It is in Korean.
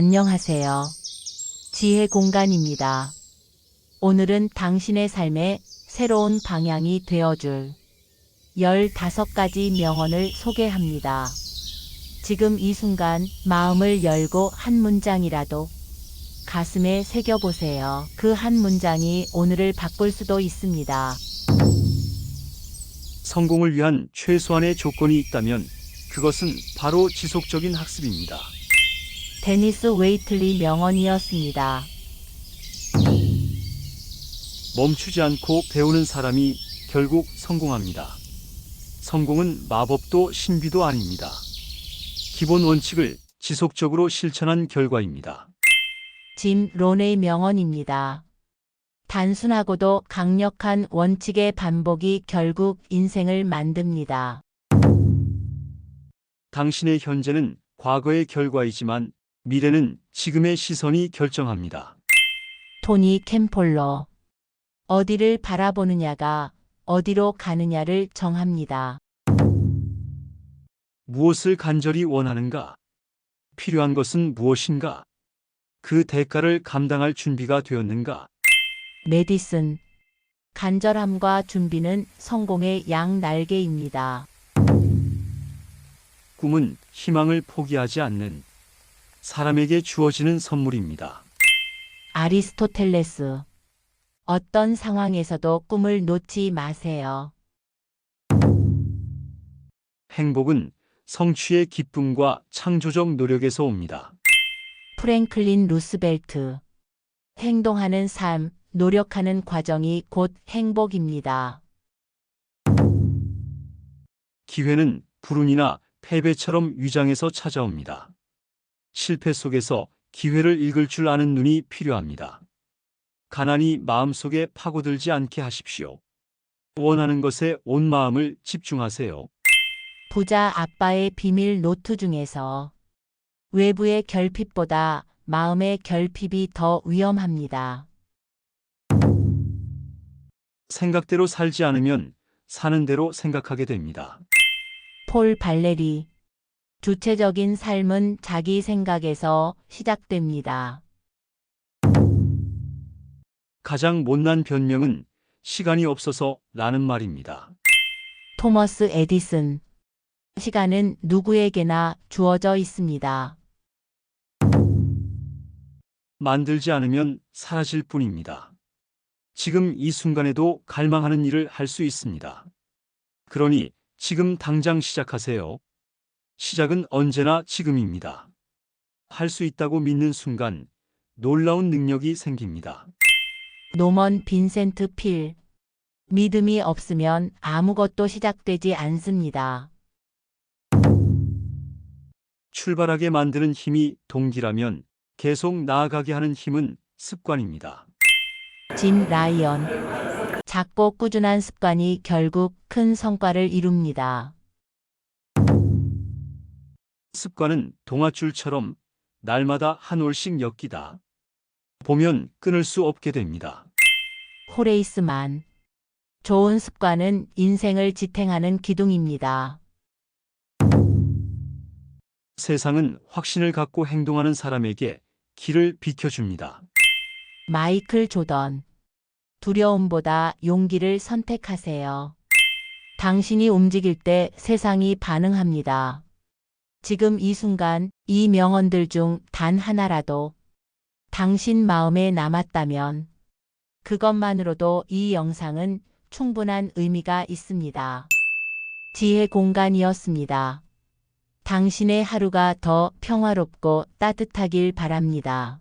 안녕하세요. 지혜 공간입니다. 오늘은 당신의 삶에 새로운 방향이 되어줄 15가지 명언을 소개합니다. 지금 이 순간 마음을 열고 한 문장이라도 가슴에 새겨보세요. 그 한 문장이 오늘을 바꿀 수도 있습니다. 성공을 위한 최소한의 조건이 있다면 그것은 바로 지속적인 학습입니다. 데니스 웨이틀리 명언이었습니다. 멈추지 않고 배우는 사람이 결국 성공합니다. 성공은 마법도 신비도 아닙니다. 기본 원칙을 지속적으로 실천한 결과입니다. 짐 론의 명언입니다. 단순하고도 강력한 원칙의 반복이 결국 인생을 만듭니다. 당신의 현재는 과거의 결과이지만 미래는 지금의 시선이 결정합니다. 토니 캠폴러. 어디를 바라보느냐가 어디로 가느냐를 정합니다. 무엇을 간절히 원하는가? 필요한 것은 무엇인가? 그 대가를 감당할 준비가 되었는가? 메디슨. 간절함과 준비는 성공의 양 날개입니다. 꿈은 희망을 포기하지 않는 사람에게 주어지는 선물입니다. 아리스토텔레스. 어떤 상황에서도 꿈을 놓지 마세요. 행복은 성취의 기쁨과 창조적 노력에서 옵니다. 프랭클린 루스벨트. 행동하는 삶, 노력하는 과정이 곧 행복입니다. 기회는 불운이나 패배처럼 위장해서 찾아옵니다. 실패 속에서 기회를 읽을 줄 아는 눈이 필요합니다. 가난이 마음속에 파고들지 않게 하십시오. 원하는 것에 온 마음을 집중하세요. 부자 아빠의 비밀 노트 중에서 외부의 결핍보다 마음의 결핍이 더 위험합니다. 생각대로 살지 않으면 사는 대로 생각하게 됩니다. 폴 발레리. 주체적인 삶은 자기 생각에서 시작됩니다. 가장 못난 변명은 시간이 없어서 라는 말입니다. 토머스 에디슨. 시간은 누구에게나 주어져 있습니다. 만들지 않으면 사라질 뿐입니다. 지금 이 순간에도 갈망하는 일을 할 수 있습니다. 그러니 지금 당장 시작하세요. 시작은 언제나 지금입니다. 할 수 있다고 믿는 순간 놀라운 능력이 생깁니다. 노먼 빈센트 필. 믿음이 없으면 아무것도 시작되지 않습니다. 출발하게 만드는 힘이 동기라면 계속 나아가게 하는 힘은 습관입니다. 짐 라이언. 작고 꾸준한 습관이 결국 큰 성과를 이룹니다. 습관은 동아줄처럼 날마다 한 올씩 엮이다. 보면 끊을 수 없게 됩니다. 호레이스만. 좋은 습관은 인생을 지탱하는 기둥입니다. 세상은 확신을 갖고 행동하는 사람에게 길을 비켜줍니다. 마이클 조던. 두려움보다 용기를 선택하세요. 당신이 움직일 때 세상이 반응합니다. 지금 이 순간 이 명언들 중 단 하나라도 당신 마음에 남았다면 그것만으로도 이 영상은 충분한 의미가 있습니다. 지혜 공간이었습니다. 당신의 하루가 더 평화롭고 따뜻하길 바랍니다.